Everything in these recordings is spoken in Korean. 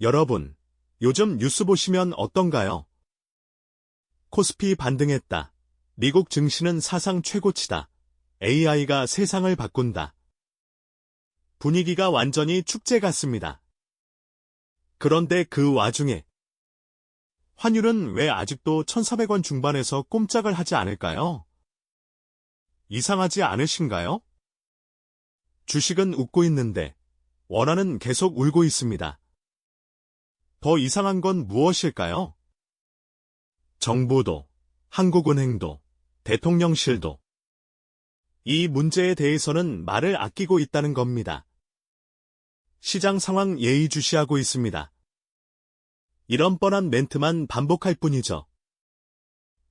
여러분, 요즘 뉴스 보시면 어떤가요? 코스피 반등했다. 미국 증시는 사상 최고치다. AI가 세상을 바꾼다. 분위기가 완전히 축제 같습니다. 그런데 그 와중에 환율은 왜 아직도 1,400원 중반에서 꼼짝을 하지 않을까요? 이상하지 않으신가요? 주식은 웃고 있는데 원화는 계속 울고 있습니다. 더 이상한 건 무엇일까요? 정부도, 한국은행도, 대통령실도 이 문제에 대해서는 말을 아끼고 있다는 겁니다. 시장 상황 예의주시하고 있습니다. 이런 뻔한 멘트만 반복할 뿐이죠.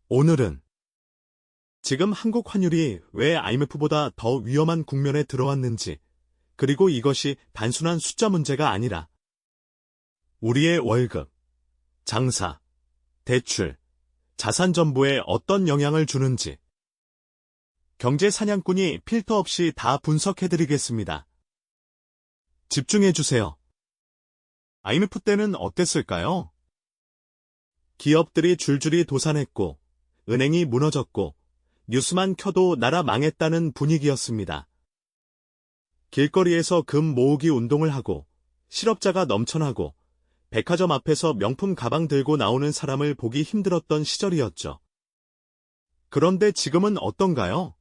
오늘은 지금 한국 환율이 왜 IMF보다 더 위험한 국면에 들어왔는지, 그리고 이것이 단순한 숫자 문제가 아니라 우리의 월급, 장사, 대출, 자산 전부에 어떤 영향을 주는지 경제 사냥꾼이 필터 없이 다 분석해드리겠습니다. 집중해주세요. IMF 때는 어땠을까요? 기업들이 줄줄이 도산했고, 은행이 무너졌고, 뉴스만 켜도 나라 망했다는 분위기였습니다. 길거리에서 금 모으기 운동을 하고, 실업자가 넘쳐나고, 백화점 앞에서 명품 가방 들고 나오는 사람을 보기 힘들었던 시절이었죠. 그런데 지금은 어떤가요?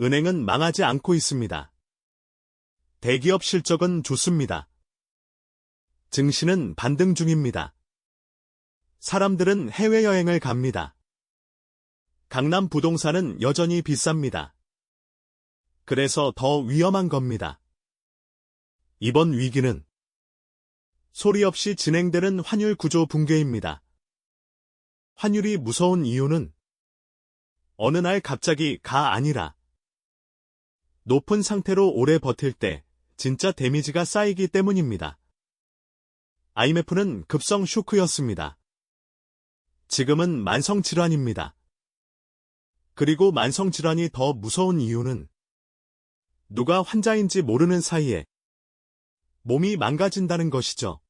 은행은 망하지 않고 있습니다. 대기업 실적은 좋습니다. 증시는 반등 중입니다. 사람들은 해외여행을 갑니다. 강남 부동산은 여전히 비쌉니다. 그래서 더 위험한 겁니다. 이번 위기는 소리 없이 진행되는 환율 구조 붕괴입니다. 환율이 무서운 이유는 어느 날 갑자기 가 아니라 높은 상태로 오래 버틸 때 진짜 데미지가 쌓이기 때문입니다. IMF는 급성 쇼크였습니다. 지금은 만성질환입니다. 그리고 만성질환이 더 무서운 이유는 누가 환자인지 모르는 사이에 몸이 망가진다는 것이죠.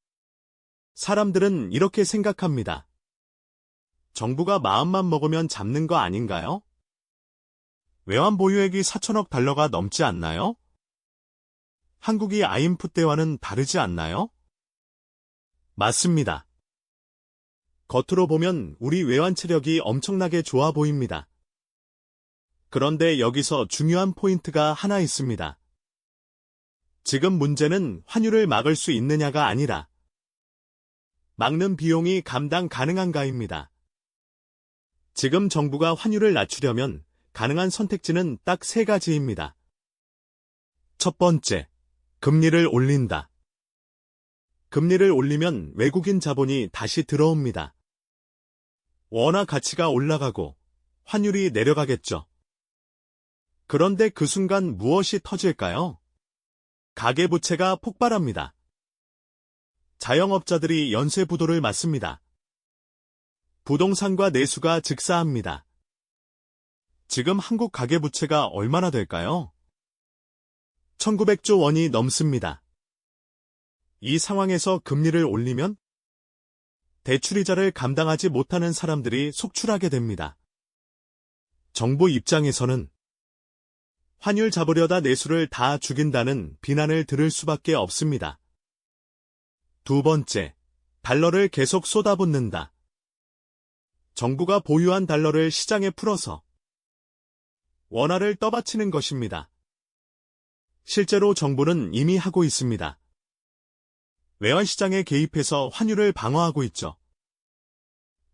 사람들은 이렇게 생각합니다. 정부가 마음만 먹으면 잡는 거 아닌가요? 외환 보유액이 4천억 달러가 넘지 않나요? 한국이 IMF 때와는 다르지 않나요? 맞습니다. 겉으로 보면 우리 외환 체력이 엄청나게 좋아 보입니다. 그런데 여기서 중요한 포인트가 하나 있습니다. 지금 문제는 환율을 막을 수 있느냐가 아니라 막는 비용이 감당 가능한가입니다. 지금 정부가 환율을 낮추려면 가능한 선택지는 딱 세 가지입니다. 첫 번째, 금리를 올린다. 금리를 올리면 외국인 자본이 다시 들어옵니다. 원화 가치가 올라가고 환율이 내려가겠죠. 그런데 그 순간 무엇이 터질까요? 가계부채가 폭발합니다. 자영업자들이 연쇄 부도를 맞습니다. 부동산과 내수가 즉사합니다. 지금 한국 가계부채가 얼마나 될까요? 1900조 원이 넘습니다. 이 상황에서 금리를 올리면 대출이자를 감당하지 못하는 사람들이 속출하게 됩니다. 정부 입장에서는 환율 잡으려다 내수를 다 죽인다는 비난을 들을 수밖에 없습니다. 두 번째, 달러를 계속 쏟아붓는다. 정부가 보유한 달러를 시장에 풀어서 원화를 떠받치는 것입니다. 실제로 정부는 이미 하고 있습니다. 외환시장에 개입해서 환율을 방어하고 있죠.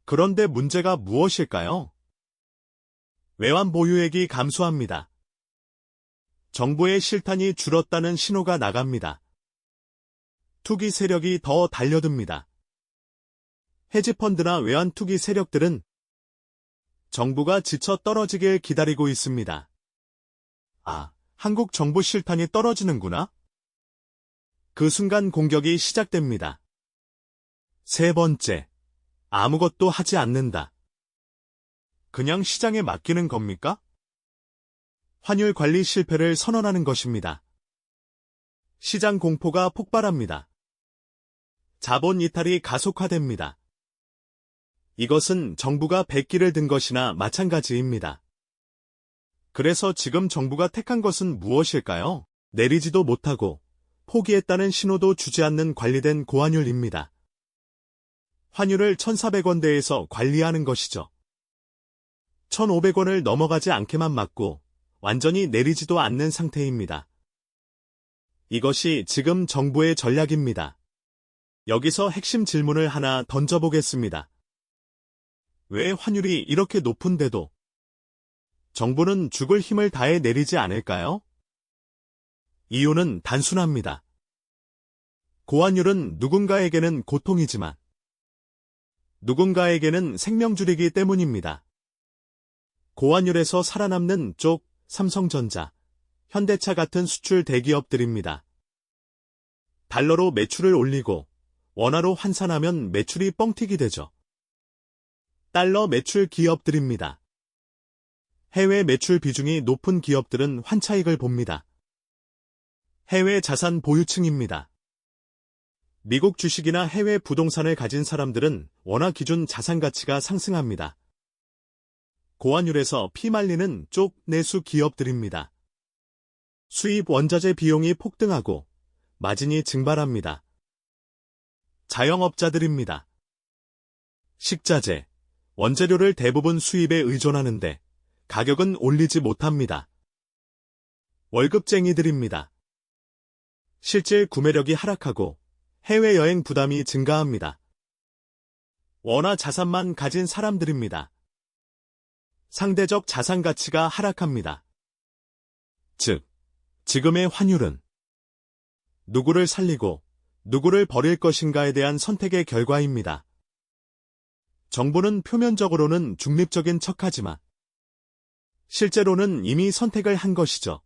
그런데 문제가 무엇일까요? 외환 보유액이 감소합니다. 정부의 실탄이 줄었다는 신호가 나갑니다. 투기 세력이 더 달려듭니다. 헤지펀드나 외환 투기 세력들은 정부가 지쳐 떨어지길 기다리고 있습니다. 아, 한국 정부 실탄이 떨어지는구나? 그 순간 공격이 시작됩니다. 세 번째, 아무것도 하지 않는다. 그냥 시장에 맡기는 겁니까? 환율 관리 실패를 선언하는 것입니다. 시장 공포가 폭발합니다. 자본 이탈이 가속화됩니다. 이것은 정부가 백기를 든 것이나 마찬가지입니다. 그래서 지금 정부가 택한 것은 무엇일까요? 내리지도 못하고 포기했다는 신호도 주지 않는 관리된 고환율입니다. 환율을 1,400원대에서 관리하는 것이죠. 1,500원을 넘어가지 않게만 막고 완전히 내리지도 않는 상태입니다. 이것이 지금 정부의 전략입니다. 여기서 핵심 질문을 하나 던져보겠습니다. 왜 환율이 이렇게 높은데도 정부는 죽을 힘을 다해 내리지 않을까요? 이유는 단순합니다. 고환율은 누군가에게는 고통이지만 누군가에게는 생명줄이기 때문입니다. 고환율에서 살아남는 쪽 삼성전자, 현대차 같은 수출 대기업들입니다. 달러로 매출을 올리고 원화로 환산하면 매출이 뻥튀기 되죠. 달러 매출 기업들입니다. 해외 매출 비중이 높은 기업들은 환차익을 봅니다. 해외 자산 보유층입니다. 미국 주식이나 해외 부동산을 가진 사람들은 원화 기준 자산 가치가 상승합니다. 고환율에서 피말리는 쪽 내수 기업들입니다. 수입 원자재 비용이 폭등하고 마진이 증발합니다. 자영업자들입니다. 식자재, 원재료를 대부분 수입에 의존하는데 가격은 올리지 못합니다. 월급쟁이들입니다. 실질 구매력이 하락하고 해외여행 부담이 증가합니다. 원화 자산만 가진 사람들입니다. 상대적 자산 가치가 하락합니다. 즉, 지금의 환율은 누구를 살리고 누구를 버릴 것인가에 대한 선택의 결과입니다. 정부는 표면적으로는 중립적인 척하지만 실제로는 이미 선택을 한 것이죠.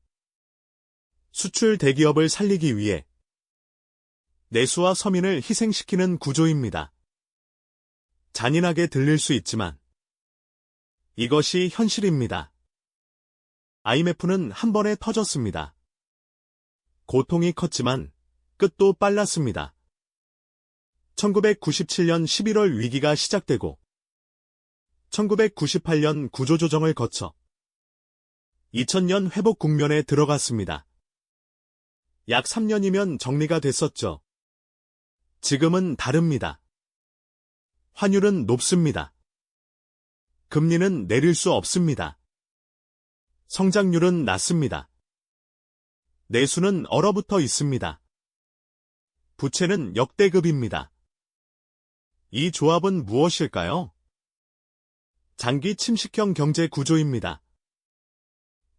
수출 대기업을 살리기 위해 내수와 서민을 희생시키는 구조입니다. 잔인하게 들릴 수 있지만 이것이 현실입니다. IMF는 한 번에 터졌습니다. 고통이 컸지만 끝도 빨랐습니다. 1997년 11월 위기가 시작되고 1998년 구조조정을 거쳐 2000년 회복 국면에 들어갔습니다. 약 3년이면 정리가 됐었죠. 지금은 다릅니다. 환율은 높습니다. 금리는 내릴 수 없습니다. 성장률은 낮습니다. 내수는 얼어붙어 있습니다. 부채는 역대급입니다. 이 조합은 무엇일까요? 장기 침식형 경제 구조입니다.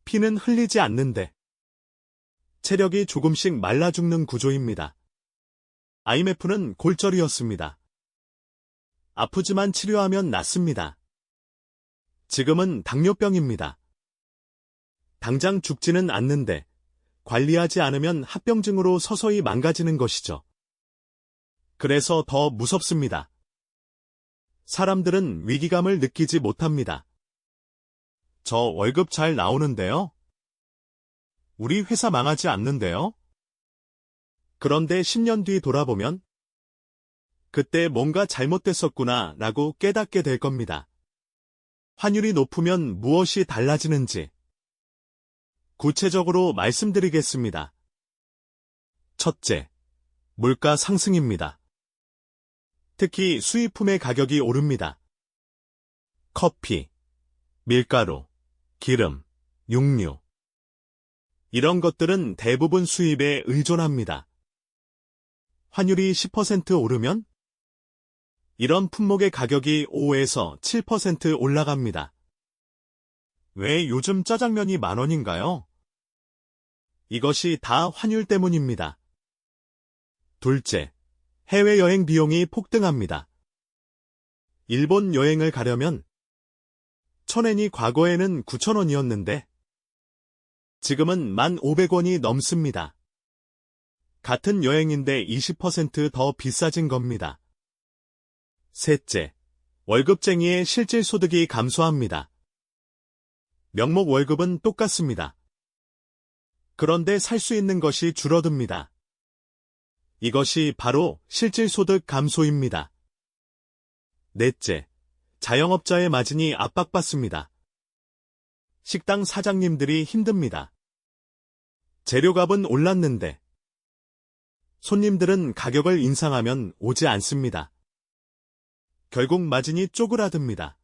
피는 흘리지 않는데 체력이 조금씩 말라 죽는 구조입니다. IMF는 골절이었습니다. 아프지만 치료하면 낫습니다. 지금은 당뇨병입니다. 당장 죽지는 않는데 관리하지 않으면 합병증으로 서서히 망가지는 것이죠. 그래서 더 무섭습니다. 사람들은 위기감을 느끼지 못합니다. 저 월급 잘 나오는데요? 우리 회사 망하지 않는데요? 그런데 10년 뒤 돌아보면 그때 뭔가 잘못됐었구나 라고 깨닫게 될 겁니다. 환율이 높으면 무엇이 달라지는지 구체적으로 말씀드리겠습니다. 첫째, 물가 상승입니다. 특히 수입품의 가격이 오릅니다. 커피, 밀가루, 기름, 육류. 이런 것들은 대부분 수입에 의존합니다. 환율이 10% 오르면 이런 품목의 가격이 5에서 7% 올라갑니다. 왜 요즘 짜장면이 만 원인가요? 이것이 다 환율 때문입니다. 둘째, 해외여행 비용이 폭등합니다. 일본 여행을 가려면 천엔이 과거에는 9천원이었는데 지금은 1,500원이 넘습니다. 같은 여행인데 20%더 비싸진 겁니다. 셋째, 월급쟁이의 실질 소득이 감소합니다. 명목 월급은 똑같습니다. 그런데 살 수 있는 것이 줄어듭니다. 이것이 바로 실질소득 감소입니다. 넷째, 자영업자의 마진이 압박받습니다. 식당 사장님들이 힘듭니다. 재료값은 올랐는데 손님들은 가격을 인상하면 오지 않습니다. 결국 마진이 쪼그라듭니다.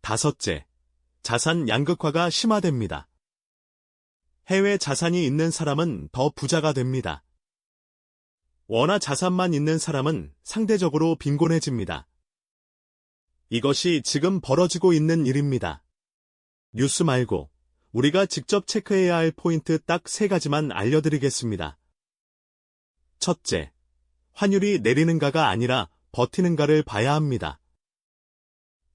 다섯째, 자산 양극화가 심화됩니다. 해외 자산이 있는 사람은 더 부자가 됩니다. 원화 자산만 있는 사람은 상대적으로 빈곤해집니다. 이것이 지금 벌어지고 있는 일입니다. 뉴스 말고 우리가 직접 체크해야 할 포인트 딱 세 가지만 알려드리겠습니다. 첫째, 환율이 내리는가가 아니라 버티는가를 봐야 합니다.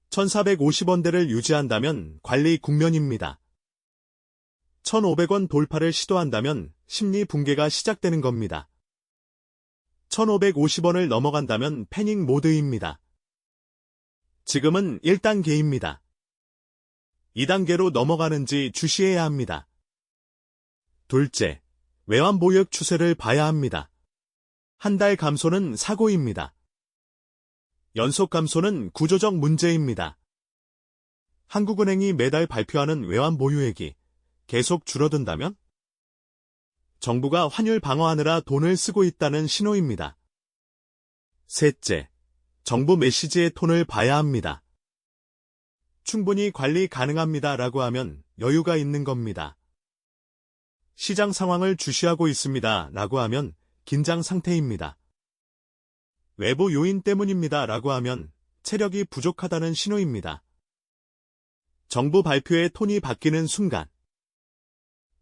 1450원대를 유지한다면 관리 국면입니다. 1500원 돌파를 시도한다면 심리 붕괴가 시작되는 겁니다. 1550원을 넘어간다면 패닉 모드입니다. 지금은 1단계입니다. 2단계로 넘어가는지 주시해야 합니다. 둘째, 외환 보역 추세를 봐야 합니다. 한 달 감소는 사고입니다. 연속 감소는 구조적 문제입니다. 한국은행이 매달 발표하는 외환 보유액이 계속 줄어든다면? 정부가 환율 방어하느라 돈을 쓰고 있다는 신호입니다. 셋째, 정부 메시지의 톤을 봐야 합니다. 충분히 관리 가능합니다 라고 하면 여유가 있는 겁니다. 시장 상황을 주시하고 있습니다 라고 하면 긴장 상태입니다. 외부 요인 때문입니다 라고 하면 체력이 부족하다는 신호입니다. 정부 발표의 톤이 바뀌는 순간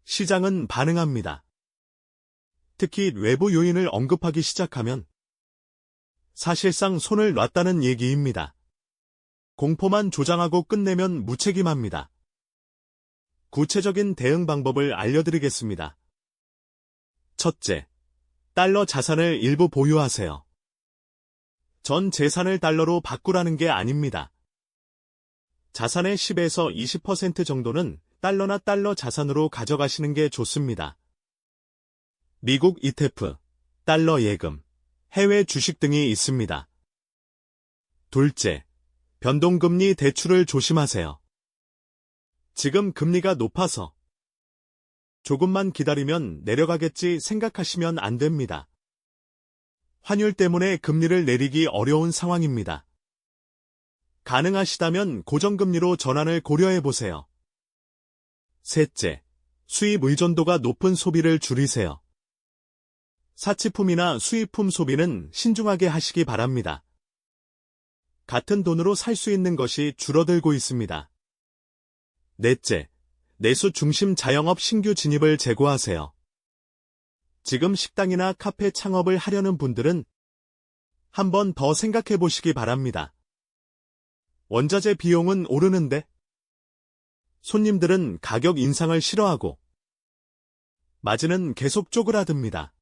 시장은 반응합니다. 특히 외부 요인을 언급하기 시작하면 사실상 손을 놨다는 얘기입니다. 공포만 조장하고 끝내면 무책임합니다. 구체적인 대응 방법을 알려드리겠습니다. 첫째, 달러 자산을 일부 보유하세요. 전 재산을 달러로 바꾸라는 게 아닙니다. 자산의 10에서 20% 정도는 달러나 달러 자산으로 가져가시는 게 좋습니다. 미국 ETF, 달러 예금, 해외 주식 등이 있습니다. 둘째, 변동금리 대출을 조심하세요. 지금 금리가 높아서 조금만 기다리면 내려가겠지 생각하시면 안 됩니다. 환율 때문에 금리를 내리기 어려운 상황입니다. 가능하시다면 고정금리로 전환을 고려해 보세요. 셋째, 수입 의존도가 높은 소비를 줄이세요. 사치품이나 수입품 소비는 신중하게 하시기 바랍니다. 같은 돈으로 살 수 있는 것이 줄어들고 있습니다. 넷째, 내수 중심 자영업 신규 진입을 제고하세요. 지금 식당이나 카페 창업을 하려는 분들은 한 번 더 생각해 보시기 바랍니다. 원자재 비용은 오르는데 손님들은 가격 인상을 싫어하고 마진은 계속 쪼그라듭니다.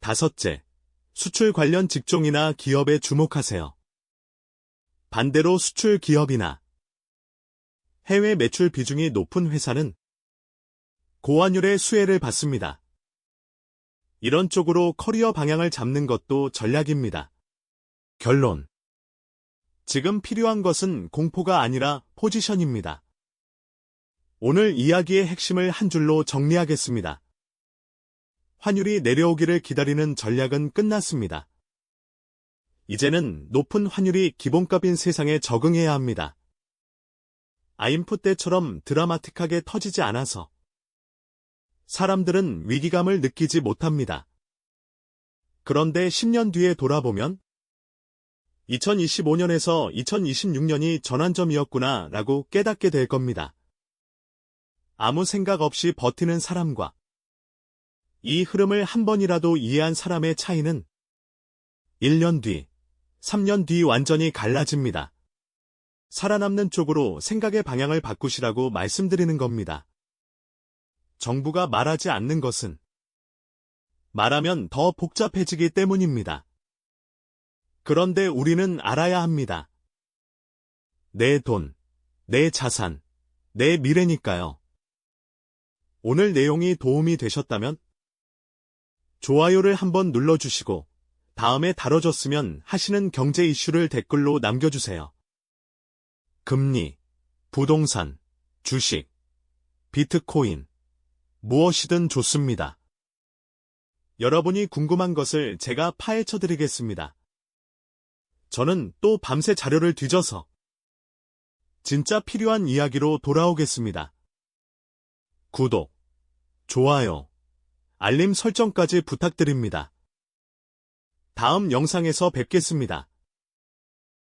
다섯째, 수출 관련 직종이나 기업에 주목하세요. 반대로 수출 기업이나 해외 매출 비중이 높은 회사는 고환율의 수혜를 받습니다. 이런 쪽으로 커리어 방향을 잡는 것도 전략입니다. 결론. 지금 필요한 것은 공포가 아니라 포지션입니다. 오늘 이야기의 핵심을 한 줄로 정리하겠습니다. 환율이 내려오기를 기다리는 전략은 끝났습니다. 이제는 높은 환율이 기본값인 세상에 적응해야 합니다. 아인프 때처럼 드라마틱하게 터지지 않아서 사람들은 위기감을 느끼지 못합니다. 그런데 10년 뒤에 돌아보면 2025년에서 2026년이 전환점이었구나 라고 깨닫게 될 겁니다. 아무 생각 없이 버티는 사람과 이 흐름을 한 번이라도 이해한 사람의 차이는 1년 뒤, 3년 뒤 완전히 갈라집니다. 살아남는 쪽으로 생각의 방향을 바꾸시라고 말씀드리는 겁니다. 정부가 말하지 않는 것은 말하면 더 복잡해지기 때문입니다. 그런데 우리는 알아야 합니다. 내 돈, 내 자산, 내 미래니까요. 오늘 내용이 도움이 되셨다면 좋아요를 한번 눌러주시고 다음에 다뤄졌으면 하시는 경제 이슈를 댓글로 남겨주세요. 금리, 부동산, 주식, 비트코인, 무엇이든 좋습니다. 여러분이 궁금한 것을 제가 파헤쳐 드리겠습니다. 저는 또 밤새 자료를 뒤져서 진짜 필요한 이야기로 돌아오겠습니다. 구독, 좋아요, 알림 설정까지 부탁드립니다. 다음 영상에서 뵙겠습니다.